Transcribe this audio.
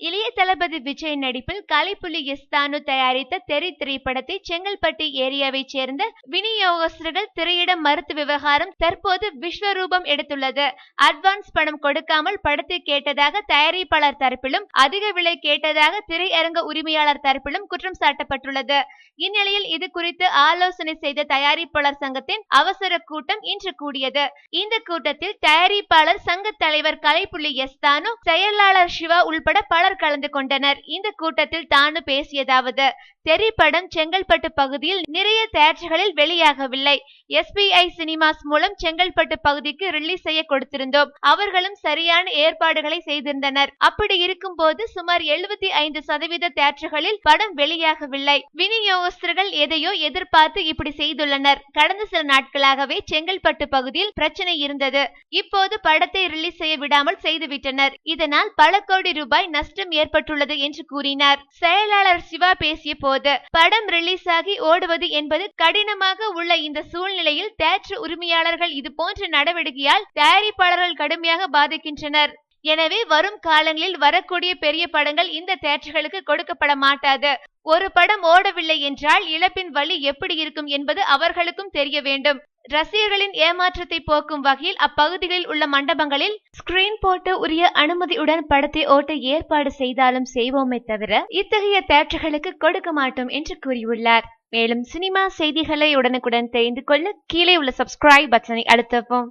இளைய தளபதி விஜய் நடிப்பில் கலைப்புலி எஸ்தானு தயாரித்த தெரி திரைப்படத்தை செங்கல்பட்டு ஏரியாவைச் சேர்ந்த விநியோகஸ்தர்கள் திரையிட மறுத்த விவகாரம் தற்போது விஸ்வரூபம் எடுத்துள்ளது. அட்வான்ஸ் பணம் கொடுக்காமல் படத்தை கேட்டதாக தயாரிப்பாளர் தரப்பிலும் அதிக விலை கேட்டதாக திரையரங்க உரிமையாளர் தரப்பிலும் குற்றம் சாட்டப்பட்டுள்ளது. இந்நிலையில் இது குறித்து ஆலோசனை செய்த தயாரிப்பாளர் சங்கத்தின் அவசர கூட்டம் இன்று கூடியது. இந்த கூட்டத்தில் தயாரிப்பாளர் சங்க தலைவர் கலைப்புள்ளி எஸ்தானு செயலாளர் சிவா உள்பட பல பலர் கலந்து கொண்டனர். இந்த கூட்டத்தில் தானு பேசியதாவது தெரி படம் செங்கல்பட்டு பகுதியில் நிறைய தேட்டர்களில் வெளியாகவில்லை. எஸ்பிஐ சினிமாஸ் மூலம் செங்கல்பட்டு பகுதிக்கு ரிலீஸ் செய்ய கொடுத்திருந்தோம். அவர்களும் சரியான ஏற்பாடுகளை செய்திருந்தனர். அப்படி இருக்கும் போது சுமார் எழுபத்தி ஐந்து சதவீத தேட்டர்களில் படம் வெளியாகவில்லை. விநியோகஸ்தர்கள் எதையோ எதிர்பார்த்து இப்படி செய்துள்ளனர். கடந்த சில நாட்களாகவே செங்கல்பட்டு பகுதியில் பிரச்சனை இருந்தது. இப்போது படத்தை ரிலீஸ் செய்ய விடாமல் செய்துவிட்டனர். இதனால் பல கோடி ரூபாய் நஷ்டம் ஏற்பட்டுள்ளது என்று கூறினார். செயலாளர் சிவா பேசிய போது படம் ரிலீஸ் ஆகி ஓடுவது என்பது கடினமாக உள்ள இந்த சூழ்நிலையில் தேட்டர் உரிமையாளர்கள் இது போன்ற நடவடிக்கையால் தயாரிப்பாளர்கள் கடுமையாக பாதிக்கின்றனர். எனவே வரும் காலங்களில் வரக்கூடிய பெரிய படங்கள் இந்த தேட்டர்களுக்கு கொடுக்கப்பட மாட்டாது. ஒரு படம் ஓடவில்லை என்றால் இழப்பின் வழி எப்படி இருக்கும் என்பது அவர்களுக்கும் தெரிய வேண்டும். ரசிகர்களின் ஏமாற்றத்தை போக்கும் வகையில் அப்பகுதிகளில் உள்ள மண்டபங்களில் ஸ்கிரீன் போட்டு உரிய அனுமதியுடன் படத்தை ஓட்ட ஏற்பாடு செய்தாலும் செய்வோமே தவிர இத்தகைய தேட்டர்களுக்கு கொடுக்க மாட்டோம் என்று கூறியுள்ளார். மேலும் சினிமா செய்திகளை உடனுக்குடன் தெரிந்து கொள்ள கீழே உள்ள சப்ஸ்கிரைப் பட்டனை அழுத்தவும்.